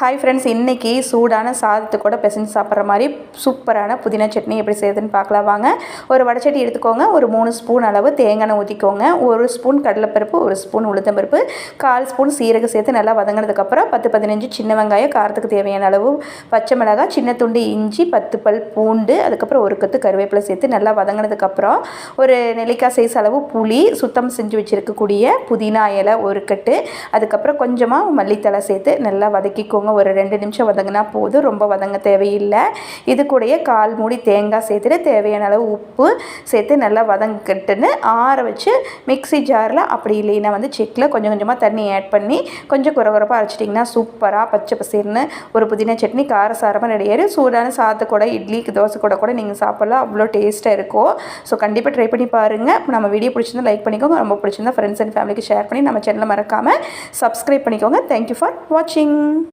Hi friends இன்றைக்கி சூடான சாதத்து கூட பிசைஞ்சு சாப்பிட்ற மாதிரி சூப்பரான புதினா சட்னி எப்படி செய்யுதுன்னு பார்க்கலாம். வாங்க ஒரு வடச்சட்டி எடுத்துக்கோங்க ஒரு மூணு ஸ்பூன் அளவு தேங்காய் ஊற்றிக்கோங்க ஒரு ஸ்பூன் கடலைப்பருப்பு ஒரு ஸ்பூன் உளுத்தம்பருப்பு கால் ஸ்பூன் சீரகம் சேர்த்து நல்லா வதங்கினதுக்கப்புறம் பத்து பதினஞ்சு சின்ன வெங்காயம் காரத்துக்கு தேவையான அளவு பச்சை மிளகாய் சின்ன துண்டு இஞ்சி பத்து பல் பூண்டு அதுக்கப்புறம் ஒரு கத்து கருவேப்பிலை சேர்த்து நல்லா வதங்கினதுக்கப்புறம் ஒரு நெல்லிக்காய் சைஸ் அளவு புளி சுத்தம் செஞ்சு வச்சுருக்கக்கூடிய புதினா இலை ஒரு கட்டு அதுக்கப்புறம் கொஞ்சமாக மல்லித்தலை சேர்த்து நல்லா வதக்கிக்கோங்க. ஒரு ரெண்டு நிமிஷம் வதங்கினா போதும் ரொம்ப வதங்க தேவையில்லை. இது கூடயே கால் மூடி தேங்காய் சேர்த்துட்டு தேவையான அளவு உப்பு சேர்த்து நல்லா வதங்கிட்டுன்னு ஆற வச்சு மிக்ஸி ஜாரில் அப்படி இல்லைன்னா வந்து செக்கில் கொஞ்சம் கொஞ்சமாக தண்ணி ஆட் பண்ணி கொஞ்சம் குறகுறப்பாக அரைச்சிட்டிங்கன்னா சூப்பராக பச்சை பசீர்னு ஒரு புதினா சட்னி காரசாரமாக ரெடியாரு சூடான சாத்து கூட இட்லிக்கு தோசை கூட கூட நீங்கள் சாப்பிட்லாம். அவ்வளோ டேஸ்ட்டாக இருக்கும். ஸோ கண்டிப்பாக ட்ரை பண்ணி பாருங்கள் நம்ம வீடியோ பிடிச்சிருந்தா லைக் பண்ணிக்கோங்க. ரொம்ப பிடிச்சிருந்தா ஃப்ரெண்ட்ஸ் அண்ட் ஃபேமிலிக்கு ஷேர் பண்ணி நம்ம சேனலை மறக்காமல் சப்ஸ்கிரைப் பண்ணிக்கோங்க. தேங்க்யூ ஃபார் வாட்சிங்